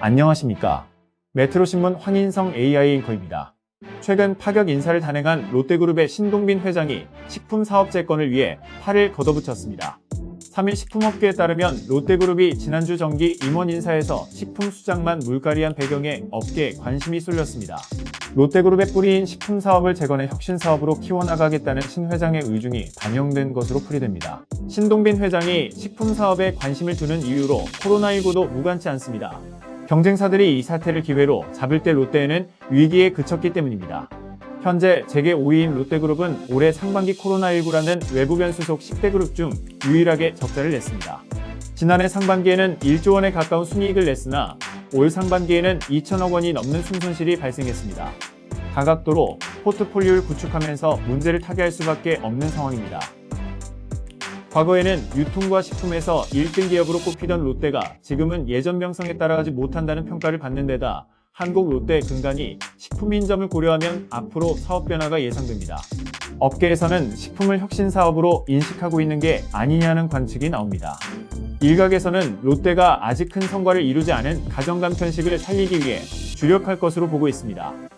안녕하십니까. 메트로신문 황인성 AI 앵커입니다. 최근 파격 인사를 단행한 롯데그룹의 신동빈 회장이 식품사업재 건을 위해 팔을 걷어붙였습니다. 3일 식품업계에 따르면 롯데그룹이 지난주 정기 임원 인사에서 식품 수장만 물갈이한 배경에 업계에 관심이 쏠렸습니다. 롯데그룹의 뿌리인 식품 사업을 재건해 혁신 사업으로 키워나가겠다는 신 회장의 의중이 반영된 것으로 풀이됩니다. 신동빈 회장이 식품 사업에 관심을 두는 이유로 코로나19도 무관치 않습니다. 경쟁사들이 이 사태를 기회로 잡을 때 롯데는 위기에 그쳤기 때문입니다. 현재 재계 5위인 롯데그룹은 올해 상반기 코로나19라는 외부 변수 속 10대 그룹 중 유일하게 적자를 냈습니다. 지난해 상반기에는 1조 원에 가까운 순이익을 냈으나 올 상반기에는 2천억 원이 넘는 순손실이 발생했습니다. 다각도로 포트폴리오를 구축하면서 문제를 타개할 수밖에 없는 상황입니다. 과거에는 유통과 식품에서 1등 기업으로 꼽히던 롯데가 지금은 예전 명성에 따라가지 못한다는 평가를 받는 데다 한국 롯데 근간이 식품인점을 고려하면 앞으로 사업 변화가 예상됩니다. 업계에서는 식품을 혁신 사업으로 인식하고 있는 게 아니냐는 관측이 나옵니다. 일각에서는 롯데가 아직 큰 성과를 이루지 않은 가정간 편식을 살리기 위해 주력할 것으로 보고 있습니다.